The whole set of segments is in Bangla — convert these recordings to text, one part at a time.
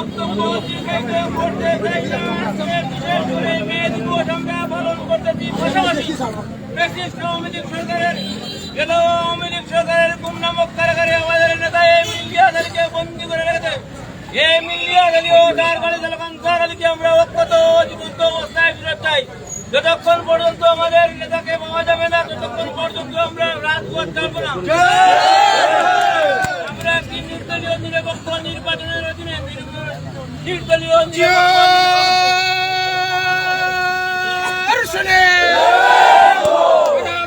বক্তব্য শিখাইতে পড়তে চাই না। আজকে বিশেষ করে মে দিবস আমরা পালন যতক্ষণ পর্যন্ত আমাদের নেতাকে পাওয়া যাবে না, ততক্ষণ পর্যন্ত আমরা রাজপথ ছাড়বো না। હર્ષને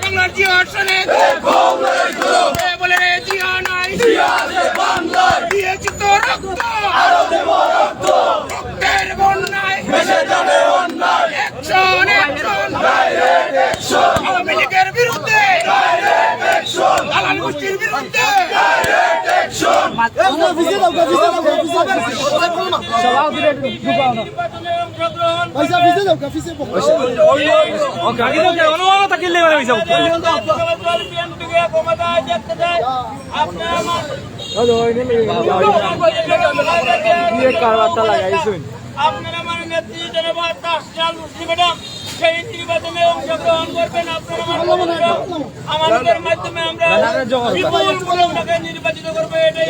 બધા હર્ષને আপনি আমার আপনারা মানে নেত্রী জনবা তাসচাল মুসলিম ম্যাডাম সেই নির্বাচনে অংশগ্রহণ করবেন আপনারা আমাদের মাধ্যমে আমরা নির্বাচিত করব এটাই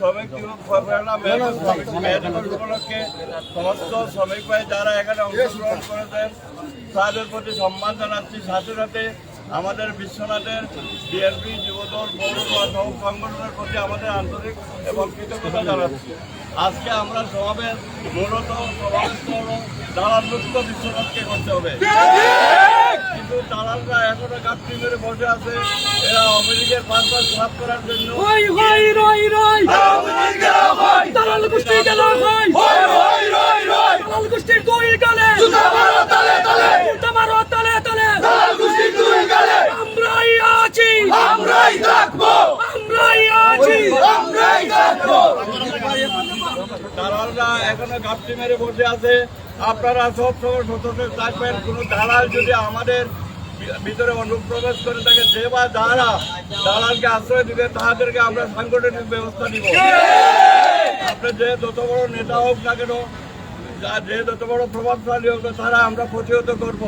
শ্রমিক দিবস ফেব্রুয়ারি মেঘ শ্রমিক দিবস উপলক্ষে সমস্ত শ্রমিক ভাই যারা এখানে অংশগ্রহণ করেছেন তাদের প্রতি সম্মান জানাচ্ছি। সাথে সাথে আমাদের বিশ্বনাথের বিএনপি যুবদল পৌরসভা সহ সংগঠনের প্রতি আমাদের আন্তরিক এবং কৃতজ্ঞতা জানাচ্ছি। আজকে আমরা সমাবেশ মূলত সমাবেশ দালাল মুক্ত বিশ্বনাথকে করতে হবে। কিন্তু দালালরা এখনও গাছটি মেরে বসে আছে। এরা আওয়ামী লীগের পাঁচ পাঁচ লাভ করার জন্য দালাল গোষ্ঠী গেল দালাল গোষ্ঠীর দুই গালে। উল্টা মারো তালে তালে। আমরাই আছি। আমরাই থাকব। আমরাই আছি। আমরাই থাকব। দালালরা এখনও গাছটি মেরে বসে আছে। আপনারা সব সময় সতর্ক থাকবেন। কোনো দালাল যদি আমাদের ভিতরে অনুপ্রবেশ করে থাকে, যে বা যারা দালালকে আশ্রয় দিবে, তাদেরকে আমরা সাংগঠনিক ব্যবস্থা নিব। আপনি যে যত বড় নেতা হোক না কেন যে যত বড় প্রভাবশালী হোক তারা আমরা প্রতিহত করব।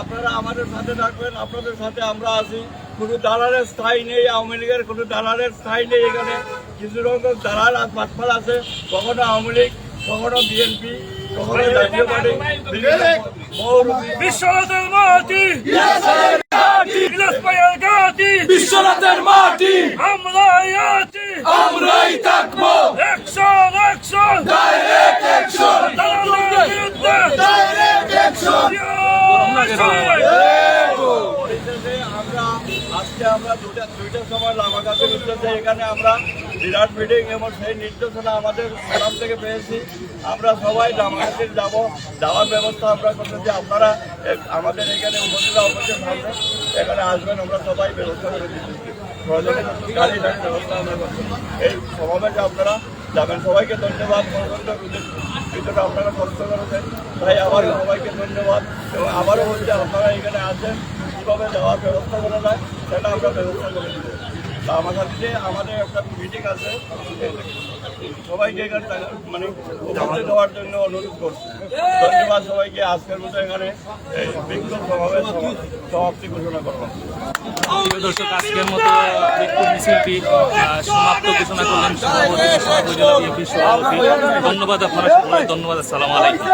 আপনারা আমাদের সাথে থাকবেন, আপনাদের সাথে আমরা আছি। কোনো দালালের স্থায়ী নেই, আওয়ামী লীগের কোনো দালালের স্থায়ী নেই এখানে। কিছু রকম দালাল আর পাটপাল আছে, কখনো আওয়ামী লীগ, কখনো বিএনপি। বিশ্বনাথের মাটি। গাটি বিশ্বনাথের মাটি। আমরাই আছি। আমরাই থাকব। Action action. Direct action direct action আমরা আজকে আমরা দুটা দুইটার সময় লামাকাতে উঠতেছে এখানে আমরা বিরাট মিটিং এবং সেই নির্দেশনা আমাদের গ্রাম থেকে পেয়েছি। আমরা সবাই লামাকাতে যাব, যাওয়ার ব্যবস্থা আমরা করতেছি আপনারা আমাদের এখানে উপজেলা অফিসের সামনে এখানে আসবেন, আমরা সবাই ব্যবস্থা করে দিচ্ছি। ব্যবস্থা এই সমাবেশে আপনারা যাবেন। সবাইকে ধন্যবাদ। ভিতরে আপনারা কষ্ট করেছেন। তাই আবার সবাইকে ধন্যবাদ। এবং আবারও বলছি, আপনারা এখানে আসেন। কীভাবে যাওয়ার ব্যবস্থা করা যায়, সেটা আমরা ব্যবস্থা করে দেবো আমাদের একটা মিটিং আছে। সবাইকে মানে দেওয়ার জন্য অনুরোধ ধন্যবাদ সবাইকে, আজকের ঘোষণা আজকের মতো সমাপ্ত ধন্যবাদ আপনারা সকলকে ধন্যবাদ, আসসালামু আলাইকুম।